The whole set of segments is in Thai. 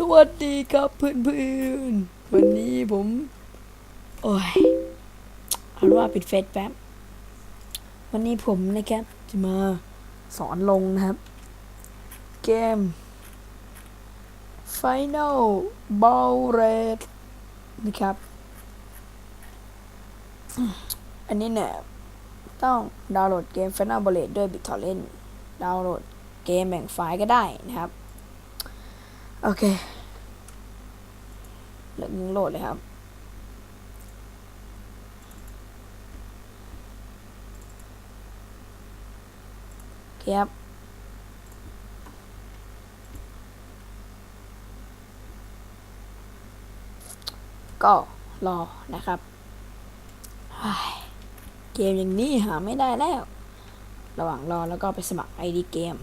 สวัสดีครับเพื่อนๆวันนี้ผม โอ้ยเอาว่าปิดเฟซแป๊บ วันนี้ผมนะครับ จะมาสอนลงนะครับ เกม Final Ball Red นะครับ อันนี้เนี่ย ต้องดาวน์โหลดเกม Final Ball Red ด้วย BitTorrent ดาวน์โหลดเกมแบ่งไฟล์ก็ได้นะครับ โอเคเลิกยิงโหลดเลยครับเครับก็รอนะครับเฮ้ยเกมอย่างนี้หาไม่ได้แล้ว ระหว่างรอแล้วก็ไปสมัคร ID เกม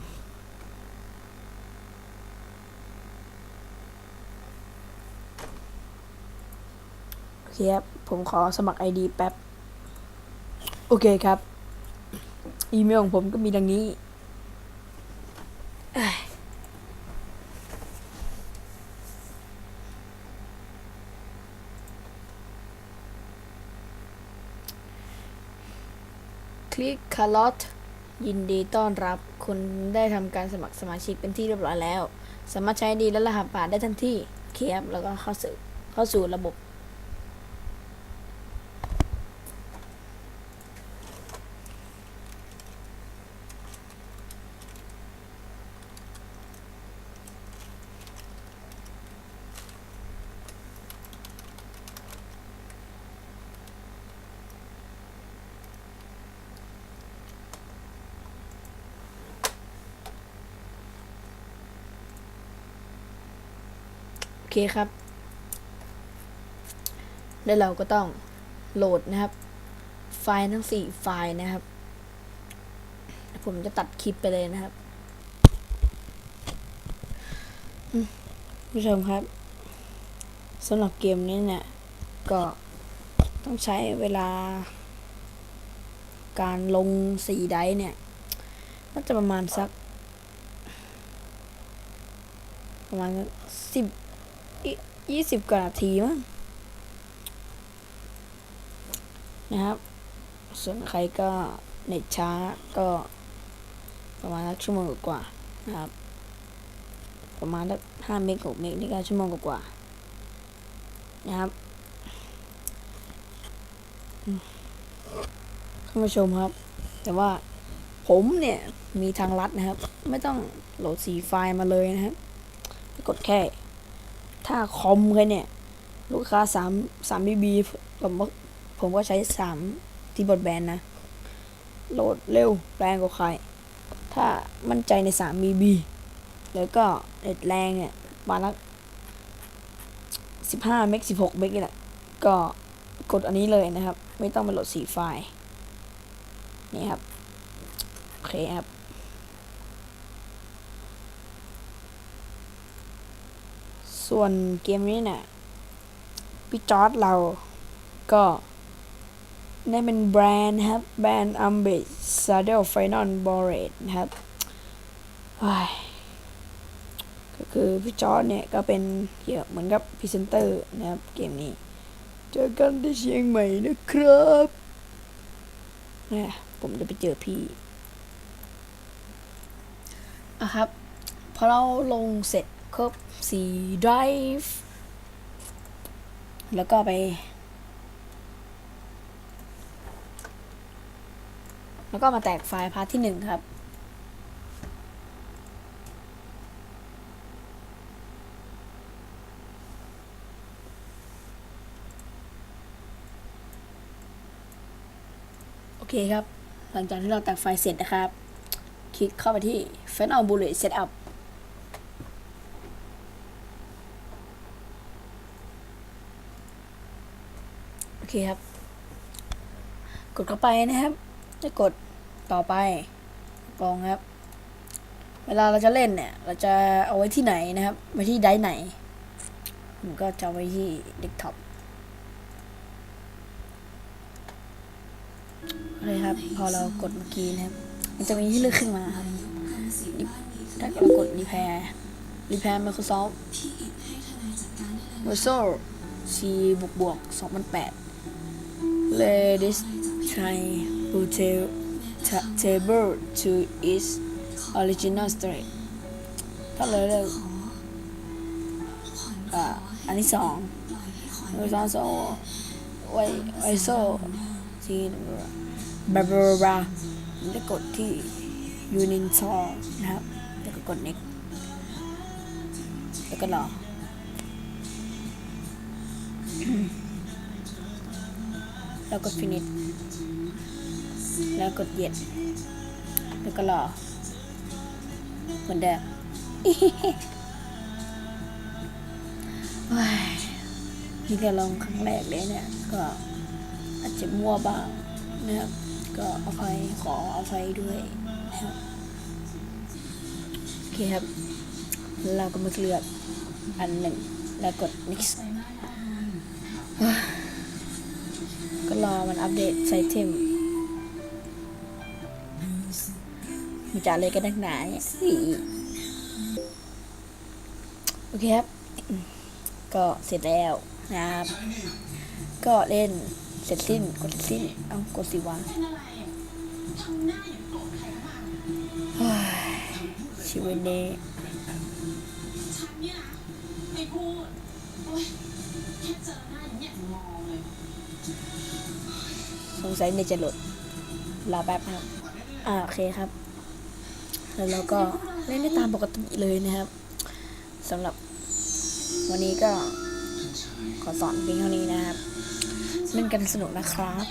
เคครับผมขอสมัคร ID แป๊บ โอเคครับ อีเมลของผมก็มีดังนี้เอ้ยคลิกคาร์ลอตยินดีต้อนรับ คุณได้ทำการสมัครสมาชิกเป็นที่เรียบร้อยแล้ว สามารถใช้ดีและรหัสผ่านได้ทันทีเคียร์แล้วก็เข้าสู่เข้าสู่ระบบ เคครับ แล้วเราก็ต้องโหลดนะครับ ไฟล์ทั้ง 4 ไฟล์นะครับ ผมจะตัดคลิปไปเลยนะครับผู้ชมครับสำหรับเกมนี้เนี่ย ก็ต้องใช้เวลา การลงสีไดเนี่ยน่าจะประมาณสัก ประมาณสิบ ยี่สิบกว่านาทีมั้งนะครับ ส่วนใครก็เน็ตช้าก็ประมาณสักชั่วโมงกว่านะครับ ประมาณห้าเมกหกเมกนี่ก็ชั่วโมงกว่านะครับท่านผู้ชมครับ แต่ว่าผมเนี่ยมีทางลัดนะครับ ไม่ต้องโหลดสีไฟล์มาเลยนะครับ กดแค่ ถ้าคอมเลยเนี่ย ลูกค้าสามสามบีบีผมผมก็ใช้สามที่บอดแบนนะ โหลดเร็วแรงกว่าใคร ถ้ามั่นใจในสามบีบีแล้วก็เน็ตแรงเนี่ยบาละสิบห้าเมกสิบหกเมกนี่แหละ ก็กดอันนี้เลยนะครับ ไม่ต้องไปโหลดสีไฟล์นี่ครับ โอเคครับ ส่วนเกมนี้เนี่ยพี่จอร์ดเราก็ได้เป็นแบรนด์ครับ แบรนด์ a m b i t Saddle Final b o r a d นะครับก็คือพี่จอร์ดเนี่ยก็เป็นเกี่ยวเหมือนกับพรีเซนเตอร์นะครับ เกมนี้ เจอกันที่เชียงใหม่นะครับนี่ผมจะไปเจอพี่อะครับ พอเราลงเสร็จ ครบสี่ไดรฟ์แล้วก็ไป แล้วก็มาแตกไฟล์พาร์ทที่หนึ่งครับ โอเคครับ หลังจากที่เราแตกไฟล์เสร็จนะครับ คลิกเข้าไปที่ Final Bullet Setup อเคครับ กดเข้าไปนะครับจะกดต่อไปกองครับ เวลาเราจะเล่นเนี่ย เราจะเอาไว้ที่ไหนนะครับ ไว้ที่ไดไหน ผมก็จะเอาไว้ที่เดสก์ท็อปโอเครับ พอเรากดเมื่อกี้นะครับ มันจะมีให้เลือกขึ้นมาครับ ถ้าเรากดรีแพร์รีแพร์ Microsoft w i s o C บวกบวก2008 Ladies try hotel ta- table to its original state ถ้าเลยเลยอ่าอันที่สองโดยสองโซไวไวโซทีบาบาบาแล้วกดที่ยูนินซอนะครับแล้วก็กด next แล้วก็รอ แล้วกด finish แล้วกด yes แล้วก็รอเหมือนเดิมว้ายนี่ก็ลองครั้งแรกเลยเนี่ย ก็อาจจะมั่วบ้างนะครับ ก็อภัยขออภัยด้วยนะครับโอเคครับ เราก็มาเลือกอันหนึ่งแล้วกด next ว้า ก็รอมันอัปเดตไซเทมมันจะอะไรกันนักหนาเนี่ยโอเคครับ ก็เสร็จแล้วนะครับ ก็เล่นเสร็จสิ้นกดสิ้น เอากดสิวะชีวิตนี้ สงสัยเนจะหลุดรอแป๊บนะครับ อ่าโอเคครับ แล้วเราก็เล่นได้ตามปกติเลยนะครับสำหรับวันนี้ก็ขอสอนเพียงเท่านี้นะครับ เล่นกันสนุกนะครับ